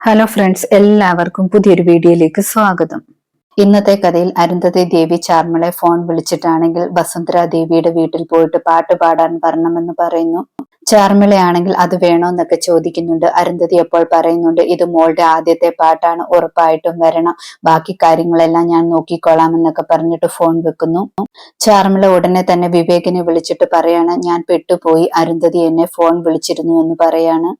Hello friends എല്ലാവർക്കും പുതിയൊരു വീഡിയോയിലേക്ക് സ്വാഗതം. ഇന്നത്തെ കഥയിൽ അരുന്ധതി ദേവി ചാർമളെ ഫോൺ വിളിച്ചിട്ടാണെങ്കിൽ വസുന്ധര ദേവിയുടെ വീട്ടിൽ പോയിട്ട് പാട്ട് പാടാൻ വരണമെന്ന് പറയുന്നു. ചാർമിളയാണെങ്കിൽ അത് വേണോ എന്നൊക്കെ ചോദിക്കുന്നുണ്ട്. അരുന്ധതി അപ്പോൾ പറയുന്നുണ്ട് ഇത് മോളുടെ ആദ്യത്തെ പാട്ടാണ് ഉറപ്പായിട്ടും വരണം. ബാക്കി കാര്യങ്ങളെല്ലാം ഞാൻ നോക്കിക്കൊള്ളാം എന്നൊക്കെ പറഞ്ഞിട്ട് ഫോൺ വെക്കുന്നു. ചാർമിള ഉടനെ തന്നെ വിവേകിനെ വിളിച്ചിട്ട് പറയാണ് ഞാൻ പെട്ടുപോയി അരുന്ധതി എന്നെ ഫോൺ വിളിച്ചിരുന്നു എന്ന് പറയാണ്.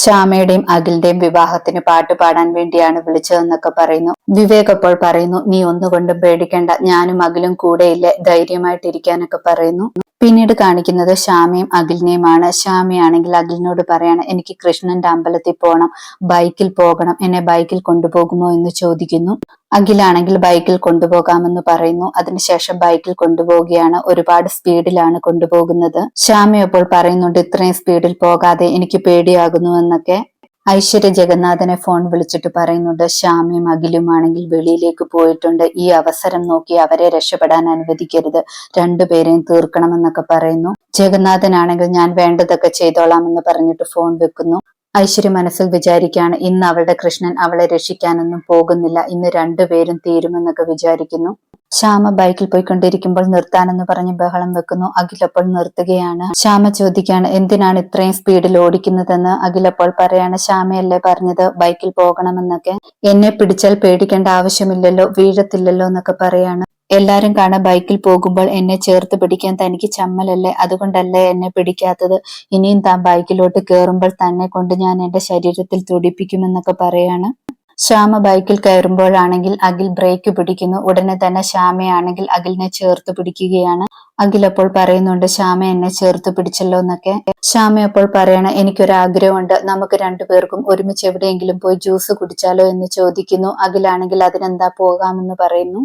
ശ്യാമയുടെയും അഖിലിന്റെയും വിവാഹത്തിന് പാട്ട് പാടാൻ വേണ്ടിയാണ് വിളിച്ചതെന്നൊക്കെ പറയുന്നു. വിവേക് അപ്പോൾ പറയുന്നു നീ ഒന്നുകൊണ്ടും പേടിക്കേണ്ട. ഞാനും അഖിലും കൂടെയില്ലേ? ധൈര്യമായിട്ടിരിക്കാനൊക്കെ പറയുന്നു. പിന്നീട് കാണിക്കുന്നത് ശ്യാമയും അഖിലിനെയുമാണ്. ശ്യാമയാണെങ്കിൽ അഖിലിനോട് പറയാണ് എനിക്ക് കൃഷ്ണന്റെ അമ്പലത്തിൽ പോകണം ബൈക്കിൽ പോകണം എന്നെ ബൈക്കിൽ കൊണ്ടുപോകുമോ എന്ന് ചോദിക്കുന്നു. അഖിലാണെങ്കിൽ ബൈക്കിൽ കൊണ്ടുപോകാമെന്ന് പറയുന്നു. അതിനുശേഷം ബൈക്കിൽ കൊണ്ടുപോവുകയാണ്. ഒരുപാട് സ്പീഡിലാണ് കൊണ്ടുപോകുന്നത്. ശ്യാമയപ്പോൾ പറയുന്നുണ്ട് ഇത്രയും സ്പീഡിൽ പോകാതെ എനിക്ക് പേടിയാകുന്നു എന്നൊക്കെ. ഐശ്വര്യ ജഗന്നാഥനെ ഫോൺ വിളിച്ചിട്ട് പറയുന്നുണ്ട് ശ്യാമയും അഖിലുമാണെങ്കിൽ വെളിയിലേക്ക് പോയിട്ടുണ്ട്. ഈ അവസരം നോക്കി അവരെ രക്ഷപ്പെടാൻ അനുവദിക്കരുത്. രണ്ടുപേരെയും തീർക്കണമെന്നൊക്കെ പറയുന്നു. ജഗന്നാഥനാണെങ്കിൽ ഞാൻ വേണ്ടതൊക്കെ ചെയ്തോളാം എന്ന് പറഞ്ഞിട്ട് ഫോൺ വെക്കുന്നു. ഐശ്വര്യ മനസ്സിൽ വിചാരിക്കുകയാണ് ഇന്ന് അവളുടെ കൃഷ്ണൻ അവളെ രക്ഷിക്കാനൊന്നും പോകുന്നില്ല. ഇന്ന് രണ്ടുപേരും തീരുമെന്നൊക്കെ വിചാരിക്കുന്നു. ശ്യാമ ബൈക്കിൽ പോയിക്കൊണ്ടിരിക്കുമ്പോൾ നിർത്താനെന്ന് പറഞ്ഞ് ബഹളം വെക്കുന്നു. അഖിലപ്പോൾ നിർത്തുകയാണ്. ശ്യാമ ചോദിക്കുകയാണ് എന്തിനാണ് ഇത്രയും സ്പീഡിൽ ഓടിക്കുന്നതെന്ന്? അഖിലപ്പോൾ പറയാണ് ശ്യാമയല്ലേ പറഞ്ഞത്? ബൈക്കിൽ പോകണമെന്നൊക്കെ. എന്നെ പിടിച്ചാൽ പേടിക്കേണ്ട ആവശ്യമില്ലല്ലോ വീഴത്തില്ലല്ലോ എന്നൊക്കെ പറയാണ്. എല്ലാരും കാണാൻ ബൈക്കിൽ പോകുമ്പോൾ എന്നെ ചേർത്ത് പിടിക്കാൻ തനിക്ക് ചമ്മലല്ലേ? അതുകൊണ്ടല്ലേ എന്നെ പിടിക്കാത്തത്? ഇനിയും താൻ ബൈക്കിലോട്ട് കയറുമ്പോൾ തന്നെ കൊണ്ട് ഞാൻ എന്റെ ശരീരത്തിൽ തുടിപ്പിക്കുമെന്നൊക്കെ പറയാണ്. ശ്യാമ ബൈക്കിൽ കയറുമ്പോഴാണെങ്കിൽ അഖിൽ ബ്രേക്ക് പിടിക്കുന്നു. ഉടനെ തന്നെ ശ്യാമയാണെങ്കിൽ അഖിലിനെ ചേർത്ത് പിടിക്കുകയാണ്. അഖിൽ അപ്പോൾ പറയുന്നുണ്ട് ശ്യാമ എന്നെ ചേർത്ത് പിടിച്ചല്ലോ എന്നൊക്കെ. ശ്യാമ അപ്പോൾ പറയണ എനിക്കൊരാഗ്രഹമുണ്ട്. നമുക്ക് രണ്ടുപേർക്കും ഒരുമിച്ച് എവിടെയെങ്കിലും പോയി ജ്യൂസ് കുടിച്ചാലോ എന്ന് ചോദിക്കുന്നു. അഖിലാണെങ്കിൽ അതിനെന്താ പോകാമെന്ന് പറയുന്നു?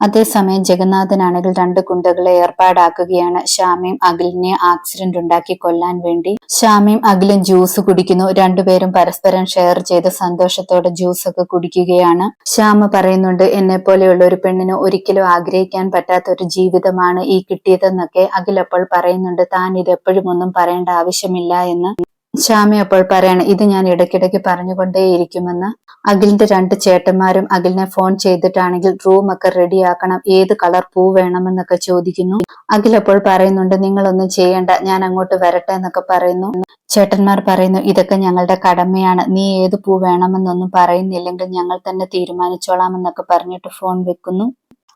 അതേസമയം ജഗന്നാഥനാണെങ്കിൽ രണ്ട് കുണ്ടകളെ ഏർപ്പാടാക്കുകയാണ്. ശ്യാമയും അഖിലിനെ ആക്സിഡന്റ് ഉണ്ടാക്കി കൊല്ലാൻ വേണ്ടി. ശ്യാമയും അഖിലും ജ്യൂസ് കുടിക്കുന്നു. രണ്ടുപേരും പരസ്പരം ഷെയർ ചെയ്ത് സന്തോഷത്തോടെ ജ്യൂസ് ഒക്കെ കുടിക്കുകയാണ്. ശ്യാമ പറയുന്നുണ്ട് എന്നെ പോലെയുള്ള ഒരു പെണ്ണിന് ഒരിക്കലും ആഗ്രഹിക്കാൻ പറ്റാത്ത ഒരു ജീവിതമാണ് ഈ കിട്ടിയതെന്നൊക്കെ അഖിൽ അപ്പോൾ പറയുന്നുണ്ട്. താൻ ഇത് എപ്പോഴും ഒന്നും പറയേണ്ട ആവശ്യമില്ല എന്ന്. ശ്യാമി അപ്പോൾ പറയാണ് ഇത് ഞാൻ ഇടയ്ക്കിടയ്ക്ക് പറഞ്ഞുകൊണ്ടേയിരിക്കുമെന്ന് അഖിലിന്റെ രണ്ട് ചേട്ടന്മാരും അഖിലിനെ ഫോൺ ചെയ്തിട്ടാണെങ്കിൽ റൂം ഒക്കെ റെഡിയാക്കണം ഏത് കളർ പൂ വേണമെന്നൊക്കെ ചോദിക്കുന്നു. അഖിൽ അപ്പോൾ പറയുന്നുണ്ട് നിങ്ങളൊന്നും ചെയ്യണ്ട ഞാൻ അങ്ങോട്ട് വരട്ടെ എന്നൊക്കെ പറയുന്നു. ചേട്ടന്മാർ പറയുന്നു ഇതൊക്കെ ഞങ്ങളുടെ കടമയാണ് നീ ഏത് പൂ വേണമെന്നൊന്നും പറയുന്നില്ലെങ്കിൽ ഞങ്ങൾ തന്നെ തീരുമാനിച്ചോളാം എന്നൊക്കെ പറഞ്ഞിട്ട് ഫോൺ വെക്കുന്നു.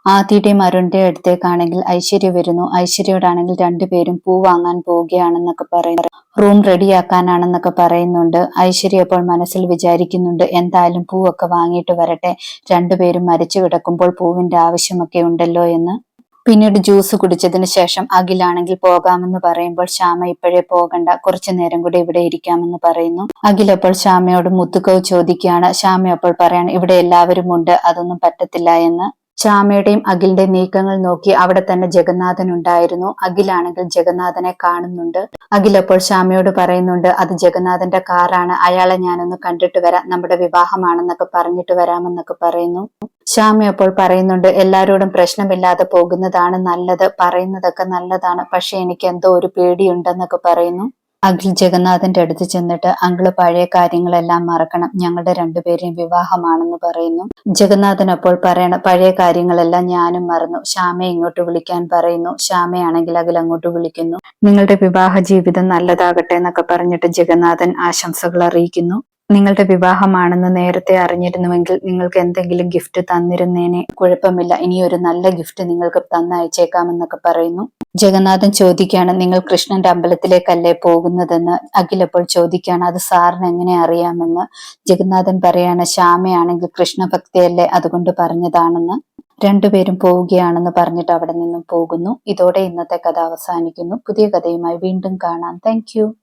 ആദിയുടെയും അരുണിന്റെ അടുത്തേക്കാണെങ്കിൽ ഐശ്വര്യ വരുന്നു. ഐശ്വര്യയോടാണെങ്കിൽ രണ്ടുപേരും പൂ വാങ്ങാൻ പോവുകയാണെന്നൊക്കെ പറയുന്നു. റൂം റെഡിയാക്കാനാണെന്നൊക്കെ പറയുന്നുണ്ട്. ഐശ്വര്യ അപ്പോൾ മനസ്സിൽ വിചാരിക്കുന്നുണ്ട് എന്തായാലും പൂവൊക്കെ വാങ്ങിയിട്ട് വരട്ടെ. രണ്ടുപേരും മരിച്ചു കിടക്കുമ്പോൾ പൂവിന്റെ ആവശ്യമൊക്കെ ഉണ്ടല്ലോ എന്ന്. പിന്നീട് ജ്യൂസ് കുടിച്ചതിന് ശേഷം അഖിലാണെങ്കിൽ പോകാമെന്ന് പറയുമ്പോൾ ശ്യാമ ഇപ്പോഴേ പോകണ്ട കുറച്ചു നേരം കൂടി ഇവിടെ ഇരിക്കാമെന്ന് പറയുന്നു. അഖിൽ അപ്പോൾ ശ്യാമയോട് മുത്തുക്കവ് ചോദിക്കുകയാണ് ശ്യാമ അപ്പോൾ പറയാണ് ഇവിടെ എല്ലാവരും ഉണ്ട് അതൊന്നും പറ്റത്തില്ല എന്ന്. ശ്യാമയുടെയും അഖിലിന്റെ നീക്കങ്ങൾ നോക്കി അവിടെ തന്നെ ജഗന്നാഥൻ ഉണ്ടായിരുന്നു. അഖിലാണെങ്കിൽ ജഗന്നാഥനെ കാണുന്നുണ്ട്. അഖിൽ അപ്പോൾ ശ്യാമയോട് പറയുന്നുണ്ട് അത് ജഗന്നാഥന്റെ കാറാണ്. അയാളെ ഞാനൊന്ന് കണ്ടിട്ട് വരാം. നമ്മുടെ വിവാഹമാണെന്നൊക്കെ പറഞ്ഞിട്ട് വരാമെന്നൊക്കെ പറയുന്നു. ശ്യാമ അപ്പോൾ പറയുന്നുണ്ട് എല്ലാരോടും പ്രശ്നമില്ലാതെ പോകുന്നതാണ് നല്ലത്. പറയുന്നതൊക്കെ നല്ലതാണ്. പക്ഷെ എനിക്ക് എന്തോ ഒരു പേടിയുണ്ടെന്നൊക്കെ പറയുന്നു. അഖിൽ ജഗന്നാഥന്റെ അടുത്ത് ചെന്നിട്ട് അങ്കിൾ പഴയ കാര്യങ്ങളെല്ലാം മറക്കണം. ഞങ്ങളുടെ രണ്ടുപേരെയും വിവാഹമാണെന്ന് പറയുന്നു. ജഗന്നാഥൻ അപ്പോൾ പറയണ പഴയ കാര്യങ്ങളെല്ലാം ഞാനും മറന്നു. ശ്യാമയെ ഇങ്ങോട്ട് വിളിക്കാൻ പറയുന്നു. ശ്യാമയാണെങ്കിൽ അഖിൽ അങ്ങോട്ട് വിളിക്കുന്നു. നിങ്ങളുടെ വിവാഹ ജീവിതം നല്ലതാകട്ടെ എന്നൊക്കെ പറഞ്ഞിട്ട് ജഗന്നാഥൻ ആശംസകൾ അറിയിക്കുന്നു. നിങ്ങളുടെ വിവാഹമാണെന്ന് നേരത്തെ അറിഞ്ഞിരുന്നുവെങ്കിൽ നിങ്ങൾക്ക് എന്തെങ്കിലും ഗിഫ്റ്റ് തന്നിരുന്നേനെ. കുഴപ്പമില്ല. ഇനി ഒരു നല്ല ഗിഫ്റ്റ് നിങ്ങൾക്ക് തന്നയച്ചേക്കാമെന്നൊക്കെ പറയുന്നു. ജഗന്നാഥൻ ചോദിക്കുകയാണ് നിങ്ങൾ കൃഷ്ണന്റെ അമ്പലത്തിലേക്കല്ലേ പോകുന്നതെന്ന്? അഖിലപ്പോൾ ചോദിക്കുകയാണ് അത് സാറിന് എങ്ങനെ അറിയാമെന്ന്? ജഗന്നാഥൻ പറയാണ് ശ്യാമയാണെങ്കിൽ കൃഷ്ണഭക്തിയല്ലേ അതുകൊണ്ട് പറഞ്ഞതാണെന്ന്. രണ്ടുപേരും പോവുകയാണെന്ന് പറഞ്ഞിട്ട് അവിടെ നിന്നും പോകുന്നു. ഇതോടെ ഇന്നത്തെ കഥ അവസാനിക്കുന്നു. പുതിയ കഥയുമായി വീണ്ടും കാണാം. താങ്ക്